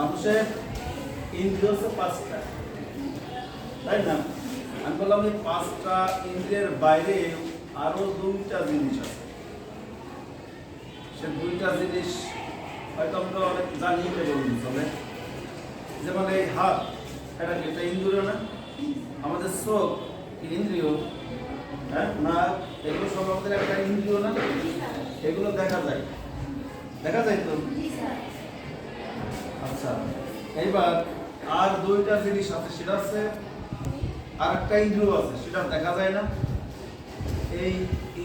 মানুষের ইন্দ্রিয় পাঁচটা। তাই না? আমি বললাম এই পাঁচটা ইন্দ্রিয়ের বাইরে আরও দুইটা জিনিস আছে। সে দুইটা জিনিস হয়তো আমরা অনেক জানি বলুন তবে। যেমন এই হাত, এটা এটা ইন্দ্রিয় না? আমাদের চোখ ইন্দ্রিয়? হ্যাঁ? না, এগুলো সব আমাদের একটা ইন্দ্রিয় না? এগুলো দেখা যায়। দেখা যায় তো? আচ্ছা এইবার আর দুইটা জিনিস আছে, সেটা আছে আর একটা ইন্দ্রিয় আছে, সেটা দেখা যায় না। এই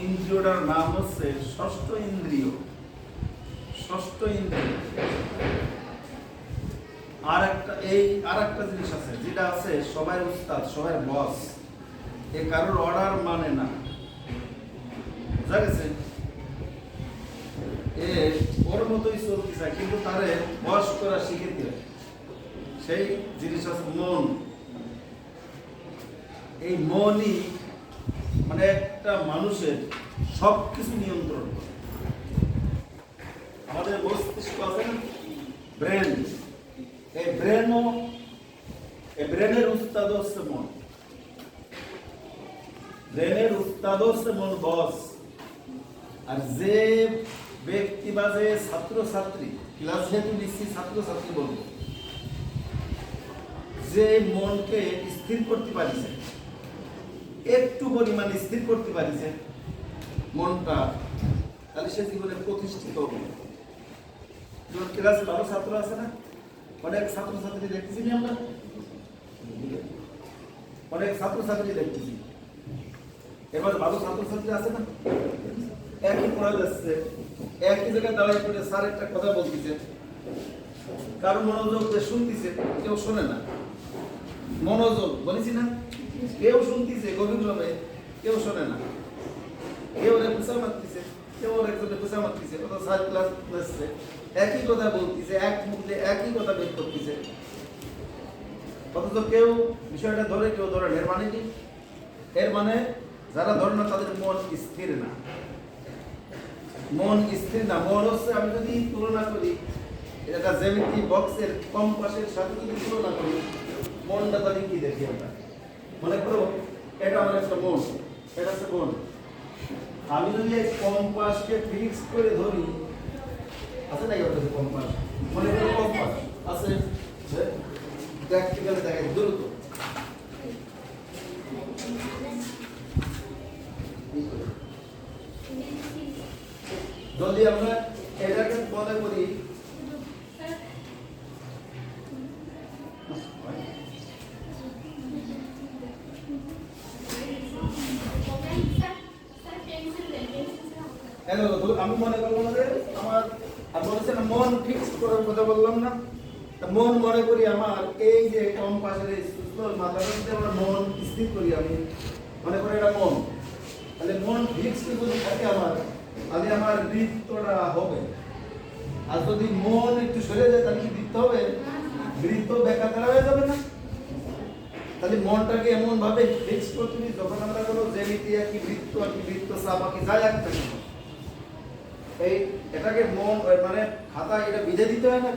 ইন্দ্রিয়টার নাম হচ্ছে ষষ্ঠ ইন্দ্রিয়। ষষ্ঠ ইন্দ্রিয়। আর একটা এই আর একটা জিনিস আছে, যেটা আছে সবাই উস্তাদ, সবাই বস। এ কারোর অর্ডার মানে না। বুঝা মতোই চলতে চায়, কিন্তু তারে বস করা শিখে দিয়ে সেই জিনিস আছে মন। এই মনই মানে একটা মানুষের সব কিছু নিয়ন্ত্রণ করে। আমাদের মস্তিষ্ক আছে ব্রেন। এই ব্রেনও, এই ব্রেনের উস্তাদ হচ্ছে মন। ব্রেনের উস্তাদ হচ্ছে মন বস। আর যে ব্যক্তি বা যে ছাত্র ছাত্রী ক্লাস যেহেতু নিচ্ছি ছাত্র ছাত্রী বলব, যে মনকে স্থির করতে পারিছে, একটু পরিমাণ স্থির করতে পারিছে মনটা, তাহলে সে জীবনে প্রতিষ্ঠিত হবে। যেমন ক্লাসে ভালো ছাত্র আছে না, অনেক ছাত্র ছাত্রী দেখতেছি না আমরা? অনেক ছাত্র ছাত্রী দেখতেছি। এবার ভালো ছাত্র ছাত্রী আছে না? একই পড়া যাচ্ছে একই জায়গায় দাঁড়ায় করে স্যার একটা কথা বলতেছে। কারও মনোযোগ দিয়ে শুনতেছে, কেউ শোনে না। মনোযোগ, বলেছি না? কেউ শুনতেছে গভীরভাবে, কেউ শোনে না। কেউ ওরে পুষা মারতেছে, কেউ ওর একজনে পুষা মারতেছে কত স্যার ক্লাস করছে একই কথা বলতেছে, এক মুখ একই কথা বের করতেছে। অথচ কেউ বিষয়টা ধরে, কেউ ধরে এর মানে কি? এর মানে যারা ধরে না, তাদের মন স্থির না। মন স্থির না, মন হচ্ছে আমি যদি তুলনা করি, এটা জ্যামিতি বক্সের কম্পাসের সাথে যদি তুলনা করি, মনটা তাহলে কি দেখি আমরা? মনে করো, এটা আমার একটা মন, এটা হচ্ছে মন। আমি যদি কম্পাসকে ফিক্স করে ধরি, আছে না ওটা কম্পাস মনে করো কম্পাস আছে প্র্যাকটিক্যালে দেখা যায় দ্রুত যদি আমরা এটাকে মনে করি হ্যালো আমি মনে করব না যে আমার আর মন ফিক্স করার কথা বললাম না। মন মনে করি আমার এই যে কম পাশের এই মন স্থির করি আমি মনে করি এটা মন। তাহলে মন ফিক্স যদি থাকে আমার তাহলে আমার বৃত্তটা হবে। আর যদি মন একটু সরে যায় তাহলে কি বৃত্ত হবে? বৃত্ত বেকাতারা হয়ে যাবে না। তাহলে মনটাকে এমন ভাবে ফিক্স করতে যখন আমরা কোনো জ্যামিতি আঁকি বৃত্ত আঁকি বৃত্ত চাপ আঁকি যাই আঁকতে না কেন, এই এটাকে মন মানে খাতা এটা বিধে দিতে হয় না?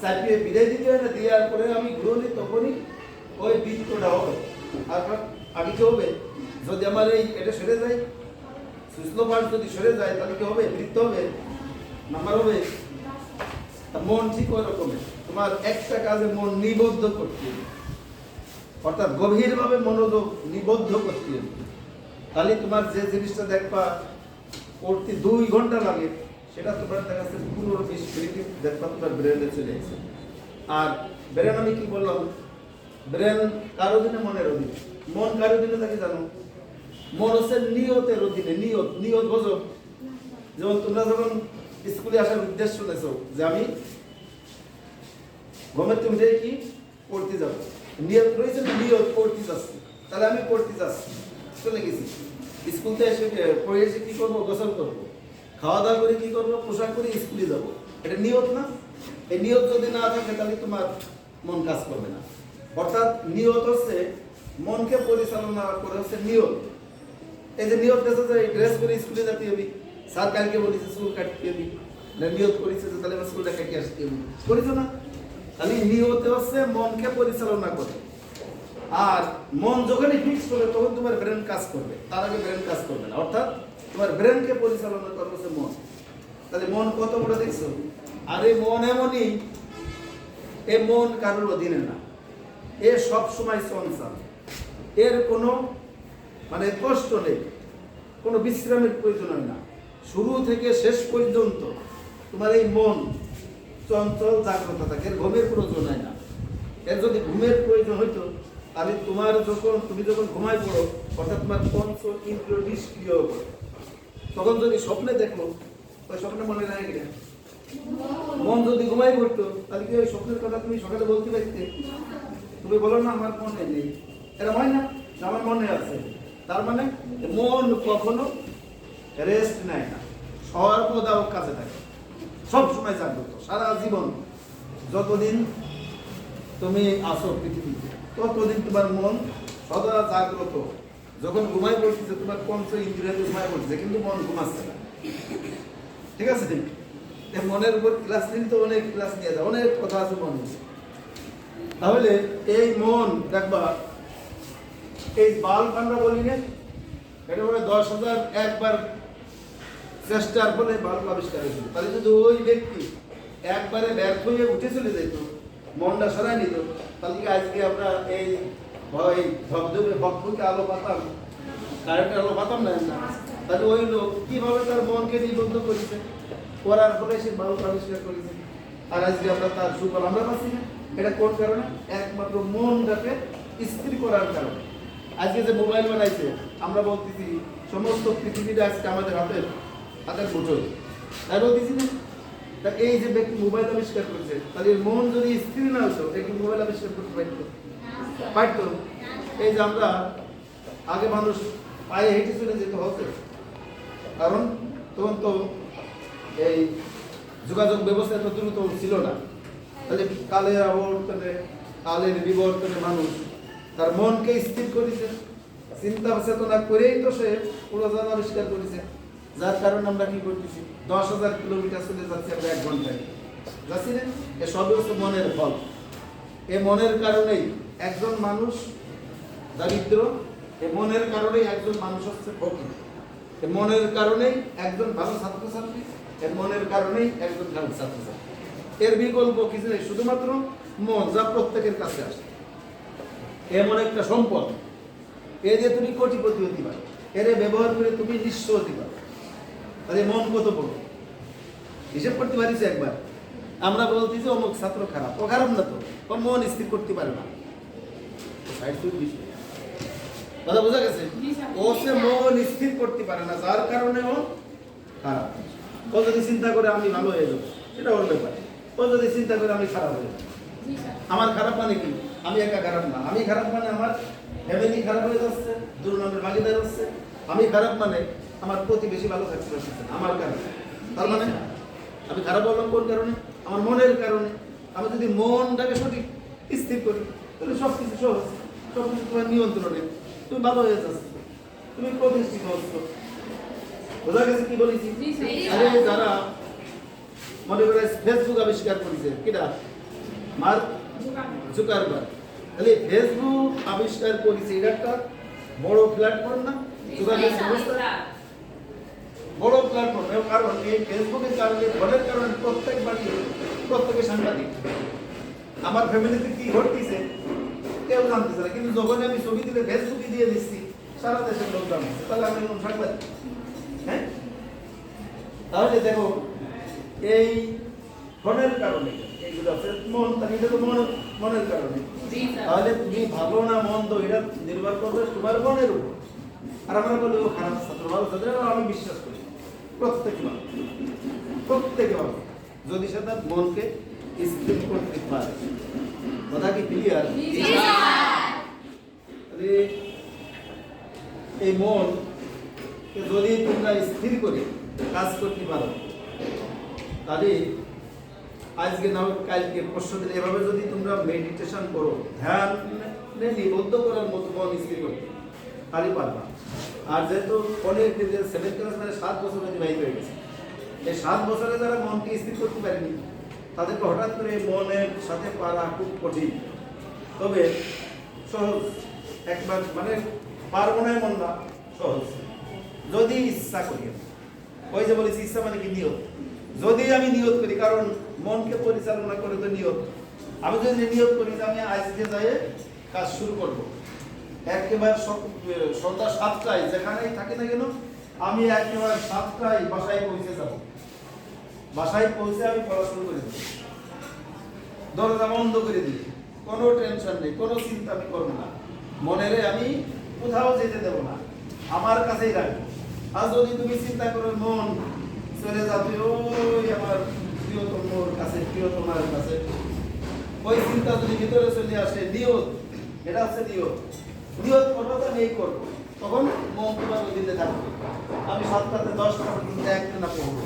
চাপিয়ে বিধে দিতে হয় না? দেওয়ার পরে আমি ঘুরলি তখনই ওই বৃত্তটা হবে। আর আগে কি হবে? যদি আমার এই এটা সরে যায় সুস্থ পাশ যদি সরে যায়, তাহলে কি হবে? বৃত্ত হবে? নাম্বার হবে? মন ঠিক ওই রকমের তোমার একটা কাজে মন নিবদ্ধ করতে হবে। অর্থাৎ গভীরভাবে মনোযোগ নিবদ্ধ করতে হবে। তাহলে তোমার যে জিনিসটা দেখবা করতে দুই ঘণ্টা লাগে, সেটা তোমার দেখা যাচ্ছে পনেরো বিশ মিনিটে দেখবা তোমার ব্রেনে চলে আসে আর ব্রেন আমি কি বললাম? ব্রেন কারও দিনে মনের অধীনে। মন কারও দিনে থাকে জানো? মন হচ্ছে নিয়তের অধীনে, নিয়ত নিয়ত বোঝো। যেমন তোমরা যখন স্কুলে আসার উদ্দেশ্য শুনেছো যে আমি ঘুমের তুমি কি? পড়তে যাব। নিয়ত রয়েছে, নিয়ত পড়তে যাচ্ছি। তাহলে আমি পড়তে যাচ্ছি। চলে গেছি। স্কুল থেকে এসে পড়ে এসে কি করব? গোসল করব। খাওয়া দাওয়া করে কি করব? পোশাক করে স্কুলে যাব। এটা নিয়ত না? এই নিয়ত যদি না থাকে, তাহলে তোমার মন কাজ করবে না। অর্থাৎ নিয়ত হচ্ছে, মনকে পরিচালনা করে হচ্ছে নিয়ত। এই যে নিয়ত গেছে যে ড্রেস করে স্কুলে যেতে হবে স্যার কালকে বলেছে, স্কুল কাটতে হবে না, নিয়ত করেছে যে, তাহলে স্কুলটা কাটিয়ে আসতে হবে। করেছ না? তাহলে নিয়ত হচ্ছে মনকে পরিচালনা করে। আর মন যখনই ফিক্স করবে, তখন তোমার ব্রেন কাজ করবে। তার আগে ব্রেন কাজ করবে না। অর্থাৎ তোমার ব্রেনকে পরিচালনা করবে হচ্ছে মন। তাহলে মন কত বড় দেখছ? আর এই মন এমনই, এ মন কারোর অধীনে না। এ সব সময় চঞ্চল। এর কোনো মানে কষ্ট নেই। কোনো বিশ্রামের প্রয়োজন হয় না। শুরু থেকে শেষ পর্যন্ত তোমার এই মন চঞ্চল, জাগ্রত থাকে। এর ঘুমের প্রয়োজন হয় না। এর যদি ঘুমের প্রয়োজন হইতো তাহলে তোমার যখন, তুমি যখন ঘুমায় পড়ো, অর্থাৎ তোমার পঞ্চ ইন্দ্রিয় নিষ্ক্রিয়। তখন যদি স্বপ্নে দেখো, ওই স্বপ্নে মনে রাখে কিনা? মন যদি ঘুমাই পড়তো, তাহলে কি ওই স্বপ্নের কথা তুমি সকালে বলতে পারতে? তুমি বলো না, আমার মনে নেই। এরকম হয় না? আমার মনে আছে। তার মানে মন কখনো রেস্ট নেয় না। সর্বদা ওর কাছে থাকে। সব সময় জাগ্রত, সারা জীবন। যতদিন তুমি আসো পৃথিবীতে। ততদিন তোমার মন সদা জাগ্রত। যখন ঘুমাই পড়তেছে তোমার পঞ্চ ইন্দ্রিয় ঘুমাই পড়তেছে কিন্তু মন ঘুমাচ্ছে না। ঠিক আছে মনের উপর ক্লাস নিলে তো, অনেক ক্লাস নিয়ে যায় অনেক কথা আছে মনে তাহলে এই মন, দেখবা, এই বাল্ব আমরা বলি না, এটা বলে দশ হাজার একবার চেষ্টার ফলে বাল্ব আবিষ্কার হয়েছিল। তাহলে যদি ওই ব্যক্তি একবারে ব্যর্থ হয়ে উঠে চলে যেত মনটা সরাই নিত। তাহলে আজকে আমরা এই ভয় ধবধবে ভক্তকে আলো পাতাম? কারেন্টের আলো পাতাম না? না। তাহলে ওই লোক কীভাবে তার মনকে নিবদ্ধ করেছে? করার ফলে সে বাল্ব আবিষ্কার করেছে। আর আজকে আমরা তার সুফল আমরা পাচ্ছি না। এটা কোন কারণে? একমাত্র মনটাকে স্থির করার কারণে। আজকে যে মোবাইল বানাইছে, আমরা বলতেছি, সমস্ত পৃথিবীটা আজকে আমাদের হাতের হাতের মুঠোয় তাই বলতেছি না? তা এই যে ব্যক্তি মোবাইল আবিষ্কার করেছে তাহলে এর মন যদি স্থির না হতো একটি মোবাইল আবিষ্কার করতে পারতো? পারতো? এই যে আমরা আগে মানুষ পায়ে হেঁটে চলে যেতে হতো কারণ তখন তো এই যোগাযোগ ব্যবস্থা এত দ্রুত ছিল না। তাহলে কালের আবর্তনে, কালের বিবর্তনে মানুষ তার মনকে স্থির করেছে, চিন্তা চেতনা করেই তো সে উড়োজান আবিষ্কার করেছে। যার কারণে আমরা কি করতেছি? দশ হাজার কিলোমিটার চলে যাচ্ছি আমরা এক ঘন্টায়। যাচ্ছি না? এ সবই হচ্ছে মনের ফল। এ মনের কারণেই একজন মানুষ দারিদ্র, এ মনের কারণেই একজন মানুষ হচ্ছে ফকির। এ মনের কারণেই একজন ভালো ছাত্রছাত্রী, এ মনের কারণেই একজন ভালো ছাত্রছাত্রী। এর বিকল্প কিছু নেই, শুধুমাত্র মন যা প্রত্যেকের কাছে আসে। এমন একটা সম্পদ। এ যে তুমি কোটিপতি হতে পারো, এর ব্যবহার করে তুমি নিঃস্ব হতে পারো। তাহলে মন কত বড়? হিসেব করতে পারিস একবার। আমরা বলছি যে অমুক ছাত্র খারাপ। ও খারাপ না তো? ও মন স্থির করতে পারে না। কথা বোঝা গেছে? ও সে মন স্থির করতে পারে না যার কারণে ও খারাপ। ও যদি চিন্তা করে আমি ভালো হয়ে যাব সেটা ওর ব্যাপার। ও যদি চিন্তা করে আমি খারাপ হয়ে যাব। আমার খারাপ মানে কি? আমি একা খারাপ না। আমি খারাপ মানে আমার ফ্যামিলি খারাপ হয়ে যাচ্ছে দুর্নামের ভাগিদার হচ্ছে। আমি খারাপ মানে আমার প্রতিবেশী ভালো থাকতে পারছে না, আমার কারণে। তার মানে? আমি খারাপ বললাম কোন কারণে? আমার মনের কারণে। আমি যদি মনটাকে সঠিক স্থির করি তাহলে সব কিছু সহজ সব কিছু তোমার নিয়ন্ত্রণে। তুমি ভালো হয়ে যাচ্ছ তুমি প্রতিষ্ঠিত হচ্ছ। বোঝা গেছে কি বলেছি? আরে যারা মনে করে ফেসবুক আবিষ্কার করেছে কিটা? Mark Zuckerberg. তাহলে ফেসবুক আবিষ্কার করেছে এটা একটা বড় প্ল্যাটফর্ম না? যোগাযোগ ব্যবস্থা বড় প্ল্যাটফর্ম কারণ এই ফেসবুকের কারণে ফলের কারণে প্রত্যেক বাড়ি প্রত্যেকে সাংবাদিক। আমার ফ্যামিলিতে কি ঘটতেছে কেউ জানতেছে না কিন্তু যখন আমি ছবি দিলে ফেসবুকে দিয়ে দিচ্ছি সারা দেশের লোক জানতেছে তাহলে আমি কোন সাংবাদিক? হ্যাঁ? তাহলে দেখো এই ফোনের কারণে এইগুলো আছে মন তাহলে এটা তো মন মনের কারণে। তাহলে তুমি ভালো না মন্দ এটা নির্ভর করবে তোমার মনের উপর। আর আমরা বলি ও খারাপ ছাত্র ভালো ছাত্র আমি বিশ্বাস করি। প্রত্যেকে ভালো। প্রত্যেকে ভালো। যদি সে তার মনকে স্থির করতে পারে, কথা কি ক্লিয়ার এই মন যদি তোমরা স্থির করে কাজ করতে পারো, তাহলে আজকে না কালকে, পরশু দিন, এভাবে যদি তোমরা মেডিটেশন করো, ধ্যান নিবদ্ধ করার মতো মন স্থির করতে তাহলে পারবা। আর যেহেতু অনেক সেভেন ক্লাস মানে সাত বছর অতিবাহিত হয়ে গেছে। এই সাত বছরে যারা মনকে স্থির করতে পারেনি, তাদেরকে হঠাৎ করে মনের সাথে পারা খুব কঠিন। তবে সহজ। একবার মানে পারব না এমন না, সহজ। যদি ইচ্ছা করি ওই যে বলেছি, ইচ্ছা মানে কি? নিয়ত। যদি আমি নিয়ত করি, কারণ মনকে পরিচালনা করে তো নিয়ত। আমি যদি নিয়ত করি যে আমি আজকে যাই কাজ শুরু করব। একেবারে সন্ধ্যা সাতটায়, যেখানেই থাকি না কেন, আমি একেবারে সাতটায় বাসায় পৌঁছে যাব। বাসায় পৌঁছে আমি পড়াশুরু করে দেবো। দরজা বন্ধ করে দিই। কোনো টেনশন নেই, কোনো চিন্তা আমি করব না। মনেরে আমি কোথাও যেতে দেবো না। আমার কাছেই রাখব। আর যদি তুমি চিন্তা করো, মন চলে যাবে ওই আমার প্রিয়তমর কাছে প্রিয়তমার কাছে। ওই চিন্তা যদি ভিতরে চলে আসে, নিয়ত, এটা হচ্ছে নিয়ত। নিয়ত করব তো এই করব তখন মন তোমার দিতে আমি সাতটাতে দশটা পর্যন্ত একটা না পড়ব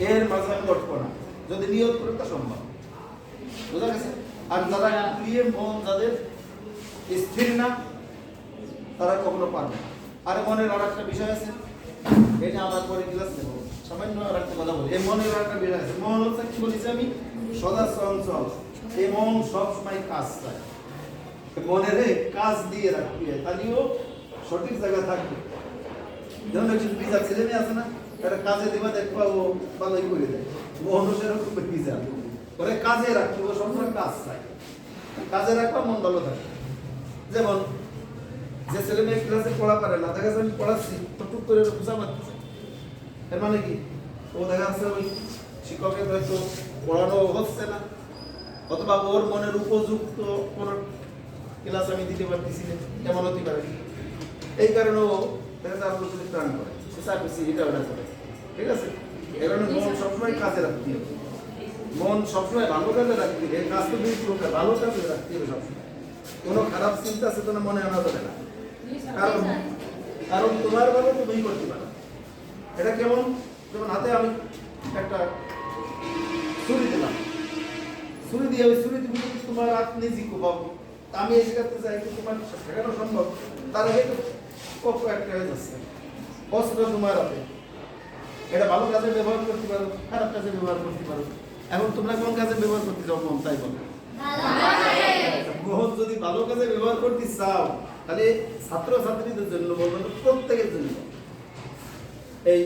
এর মাঝে আমি উঠবো না। যদি নিয়ত করে তা সম্ভব। বুঝা গেছে? আর যারা প্রিয় মন, যাদের স্থির না, তারা কখনো পারবে আর মনের আর একটা বিষয় আছে। এটা আমার পরে ক্লাস নেব। সামান্য আর একটা কথা বলি। এই মনের আর একটা বিষয় আছে। মন হচ্ছে কি বলেছি আমি? সদা চঞ্চল। এই মন সবসময় কাজ চায়। মনের কাজ দিয়ে রাখবি তাহলেও সঠিক জায়গা থাকবে। যেমন একজন পিজা ছেলে মেয়ে আছে না, তারা কাজে দেবা, দেখবা ও ভালোই করে দেয়। মনও সেরকম পিজা ওরে কাজে রাখবে ও সবসময় কাজ চায় কাজে রাখবা, মন ভালো থাকে যেমন যে ছেলে মেয়ে ক্লাসে পড়া পারে না, দেখা যাচ্ছে আমি পড়াচ্ছি তো টুক করে বুঝা পাচ্ছে এর মানে কি? ও দেখা যাচ্ছে ওই শিক্ষকের হয়তো পড়ানো হচ্ছে না, অথবা ওর মনের উপযুক্ত কোন ক্লাস আমি দিতে পারতেছি এমন হতে পারে। এই কারণে ও দেখা যদি প্রাণ করে। বেশি এটা ওটা করে। ঠিক আছে? এই কারণে মন সবসময় কাজে রাখতে হবে। মন সবসময় ভালো কাজে রাখতে হবে। কাজ তো দুই প্রকার, ভালো কাজে রাখতে হবে সবসময়। কোনো খারাপ চিন্তা চেতনা মনে আনা যাবে না। কারণ কারণ তোমার ভালো তুমি করতে পারো। এটা কেমন? যেমন হাতে আমি একটা ছুরি দিলাম। ছুরি দিয়ে ওই ছুরি তুমি তোমার হাত নিজে কোপাবো তা আমি এই জায়গাতে যাই, কিন্তু তোমার শেখানো সম্ভব। তার আগে কপ একটা হয়ে যাচ্ছে। অস্ত্র তোমার হাতে এটা ভালো কাজে ব্যবহার করতে পারো, খারাপ কাজে ব্যবহার করতে পারো। এখন তোমরা কোন কাজে ব্যবহার করতে চাও মন তাই বলো। যদি ভালো কাজে ব্যবহার করতে চাও, তাহলে ছাত্র ছাত্রীদের জন্য বলব প্রত্যেকের জন্য। এই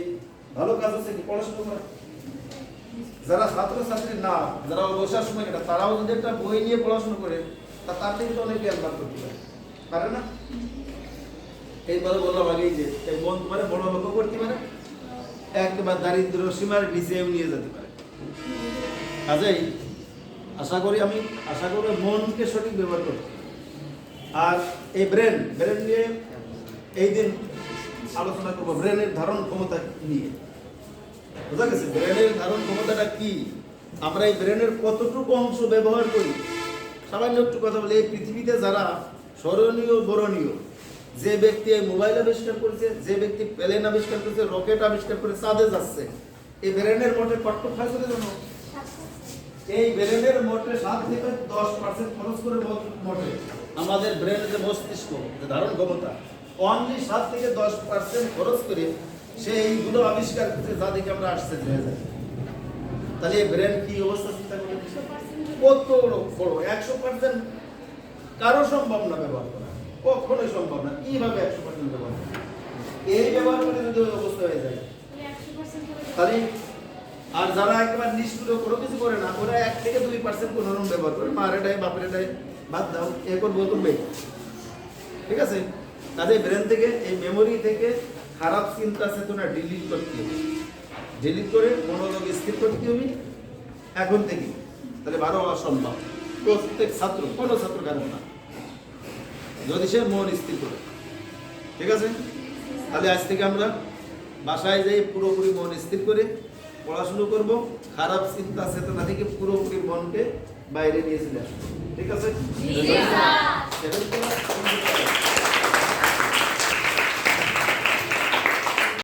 ভালো কাজ হচ্ছে কি, পড়াশোনা। করা যারা ছাত্র ছাত্রী না, যারা অবসর সময় কাটা তারাও যদি একটা বই নিয়ে পড়াশোনা করে তা তার থেকে তো অনেক লাভ করতে পারে। পারে না? এইবারে বললাম আগেই যে মন তোমার বড় লোক করতে পারে। একবার দারিদ্র সীমার নিচেও নিয়ে যেতে পারে। কাজেই আশা করি আমি, আশা করি মনকে সঠিক ব্যবহার করতে আর এই ব্রেন ব্রেন নিয়ে এই দিন আলোচনা করব, ব্রেনের ধারণ ক্ষমতা নিয়ে। বোঝা গেছে? ব্রেনের ধারণ ক্ষমতাটা কি? আমরা এই ব্রেনের কতটুকু অংশ ব্যবহার করি? সামান্য একটু কথা বলি। এই পৃথিবীতে যারা স্মরণীয়, বরণীয়, যে ব্যক্তি এই মোবাইল আবিষ্কার করেছে, যে ব্যক্তি প্লেন আবিষ্কার করেছে, রকেট আবিষ্কার করে চাঁদে যাচ্ছে, এই ব্রেনের মোটে কট্টক খাইছে জানো? এই ব্রেনের মোটে সাত থেকে দশ পার্সেন্ট খরচ করে মোটে আমাদের ব্রেনের যে মস্তিষ্ক, যে ধারণ ক্ষমতা অনলি সাত থেকে দশ পার্সেন্ট খরচ করে সে এইগুলো আবিষ্কার করছে যা দেখে আমরা আসছে হয়ে যায় তাহলে এই ব্রেন কি অবস্থা কত বড়? একশো পার্সেন্ট কারও সম্ভব না ব্যবহার করা। কখনোই সম্ভব না। কীভাবে একশো পার্সেন্ট ব্যবহার? এই ব্যবহার করে যদি অবস্থা হয়ে যায়। তাহলে আর যারা একেবারে নিষ্ঠুর, কোনো কিছু করে না, ওরা এক থেকে দুই পার্সেন্ট কোনো রকম ব্যবহার করে। মার এটাই বাপের বাদ দাও, এ করব করবে ঠিক আছে? কাজে ব্রেন থেকে, এই মেমোরি থেকে খারাপ চিন্তা চেতনা ডিলিট করতে হবে। ডিলিট করে মনোযোগ স্থির করতে হবে। এখন থেকে। তাহলে বারো হওয়া সম্ভব। প্রত্যেক ছাত্র কোনো ছাত্র কারণ না? যদি সে মন স্থির করে। ঠিক আছে? তাহলে আজ থেকে আমরা বাসায় যাই পুরোপুরি মন স্থির করে পড়াশুনো করব। খারাপ চিন্তা চেতনা থেকে পুরোপুরি মনকে বাইরে নিয়ে চলে আসব। ঠিক আছে?